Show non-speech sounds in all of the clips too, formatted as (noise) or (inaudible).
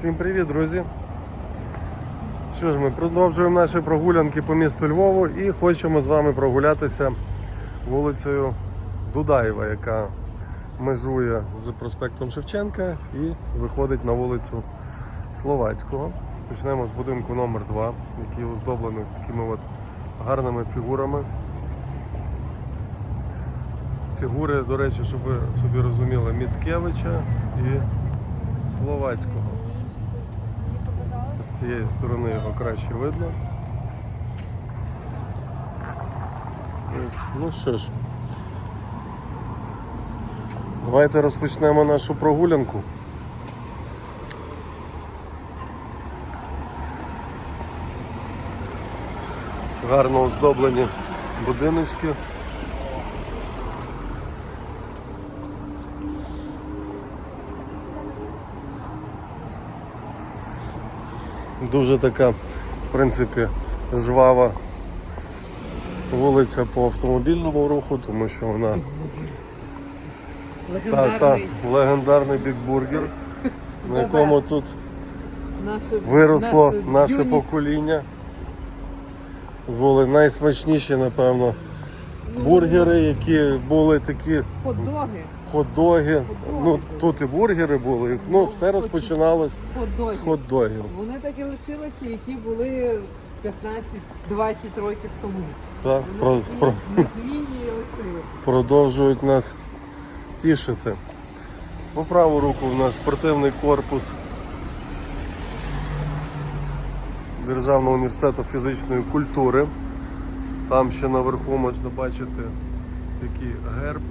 Всім привіт, друзі! Що ж, ми продовжуємо наші прогулянки по місту Львову і хочемо з вами прогулятися вулицею Дудаєва, яка межує з проспектом Шевченка і виходить на вулицю Словацького. Почнемо з будинку номер 2 який оздоблений з такими от гарними фігурами. Фігури, до речі, щоб ви собі розуміли, Міцкевича і Словацького. Цієї сторони його краще видно. Ну що ж, давайте розпочнемо нашу прогулянку. Гарно оздоблені будиночки. Дуже така, в принципі, жвава вулиця по автомобільному руху, тому що вона та, та, Легендарний легендарний бікбургер, на якому тут наше, виросло наша наше покоління. Були найсмачніші, напевно, бургери, які були такі Хот-доги. Хот-доги. Ну, тут і бургери були. Ну, все розпочиналось з хот-догів. Вони так і лишилися, які були 15-20 років тому. Так, Вони про, лишилися. продовжують нас тішити. По праву руку у нас спортивний корпус Державного університету фізичної культури. Там ще наверху можна бачити такий герб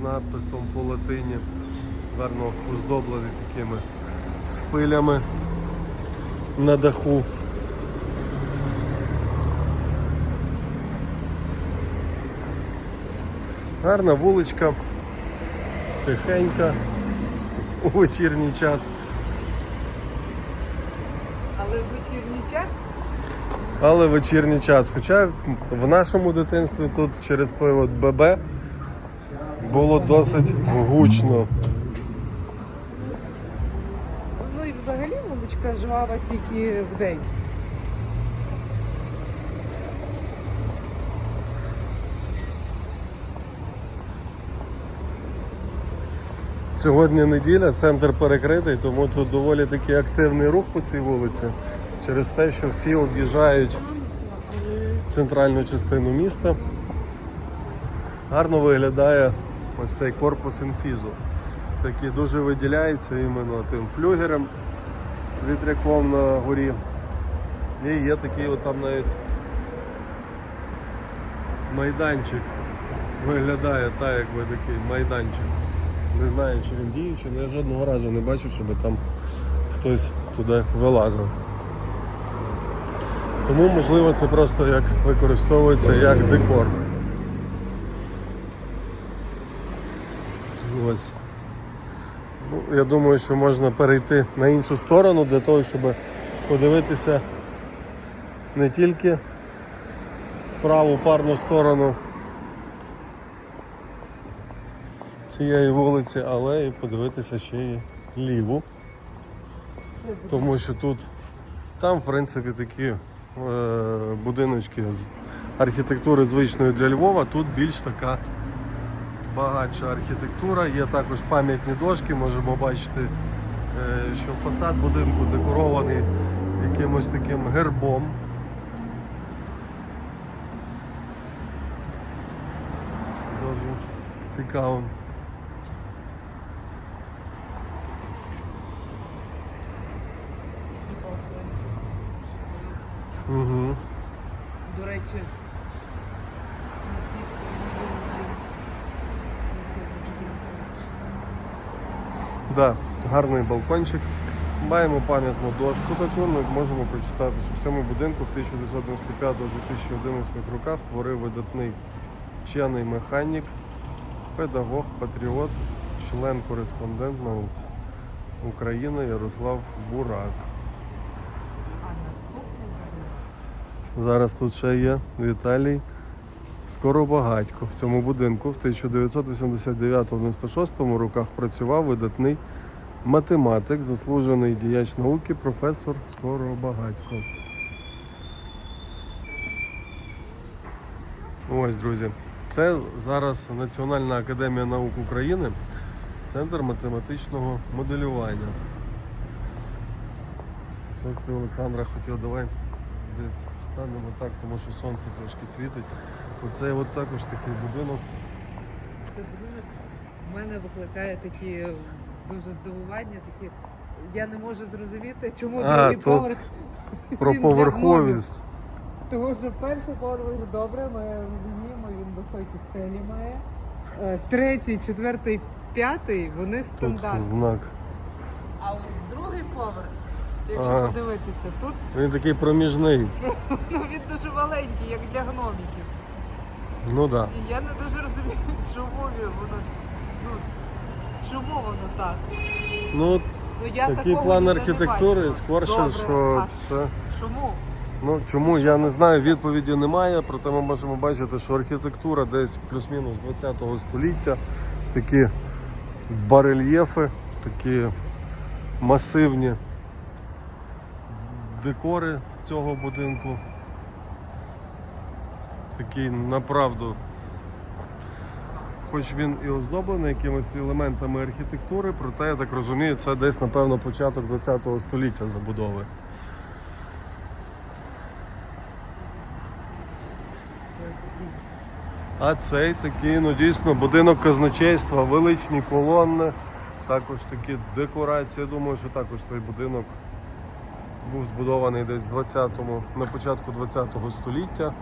з надписом по латині, гарно оздоблений такими шпилями на даху. Гарна вуличка, тихенька у вечірній час. Але в вечірній час Але вечірній час. Хоча в нашому дитинстві тут через той от ББ було досить гучно. ну і взагалі вуличка жвава тільки в день. Сьогодні неділя, центр перекритий, тому тут доволі такий активний рух по цій вулиці. Через те, що всі об'їжджають центральну частину міста. Гарно виглядає ось цей корпус інфізу. Такий дуже виділяється іменно тим флюгером, вітряком на горі. І є такий от навіть майданчик. Виглядає так, якби такий майданчик. Не знаю, чи він діючий, але я жодного разу не бачив, щоб там хтось туди вилазив. Тому, можливо, це просто як використовується як декор. Ось. Ну, я думаю, що можна перейти на іншу сторону для того, щоб подивитися не тільки праву парну сторону цієї вулиці, але і подивитися ще й ліву. Тому що тут там, в принципі, такі е, будиночки з архітектури звичної для Львова, тут більш така багатша архітектура. Є також пам'ятні дошки, можемо бачити, е, що фасад будинку декорований якимось таким гербом. Дуже цікаво. Угу. До речі, на цій стороні Да, гарний балкончик. Маємо пам'ятну дошку таку, ми можемо прочитати, що в цьому будинку в 1995-2011 роках творив видатний вчений механік, педагог, патріот, член-кореспондент наук України Ярослав Бурак. Зараз тут ще є Віталій Скоробагатько. В цьому будинку в 1989-96 роках працював видатний математик, заслужений діяч науки, професор Скоробагатько. Ось, друзі. Це зараз Національна академія наук України, Центр математичного моделювання. Щось ти, Олександра, хотів, давай десь встанемо так, тому що сонце трошки світить. Оце от також такий будинок. Це будинок в мене викликає такі дуже здивування, такі. Я не можу зрозуміти, чому А, другий поверх. про він поверховість. Тому що перший поверх добре, ми розуміємо, він високі стелі має. Е, Третій, четвертий, п'ятий вони стандартні. знак. А ось другий поверх, якщо Ага. подивитися, тут Він такий проміжний. (laughs) ну, він дуже маленький, як для гноміків. Ну. Да. І я не дуже розумію, (laughs) чому він воно. Ну, чому воно так? Ну, Ну, я такий такого план ніде не архітектури, бачила. скорше, Добре, що а це. Чому? Ну чому я не знаю, відповіді немає, проте ми можемо бачити, що архітектура десь плюс-мінус 20 століття, такі барельєфи, такі масивні декори цього будинку. Такий направду, хоч він і оздоблений якимись елементами архітектури, проте я так розумію, це десь, напевно, початок 20 століття забудови. А цей такий, ну дійсно, будинок казначейства, величні колонни, також такі декорації. Я думаю, що також цей будинок був збудований десь 20-му, на початку 20-го століття.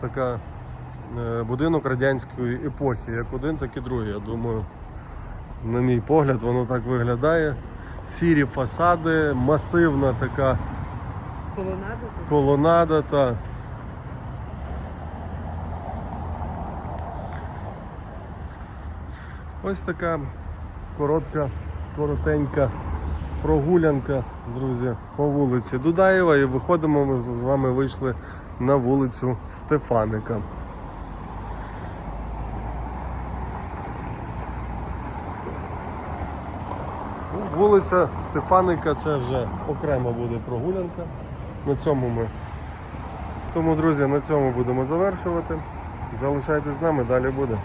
Така е, будинок радянської епохи, як один, так і другий. Я думаю, на мій погляд, воно так виглядає. Сірі фасади, масивна така Колонада колонада та. Ось така коротка, коротенька прогулянка, друзі, по вулиці Дудаєва і виходимо, ми з вами вийшли на вулицю Стефаника. Ну, Вулиця Стефаника це вже окрема буде прогулянка. На цьому ми. Тому, друзі, на цьому будемо завершувати. Залишайтесь з нами, далі буде.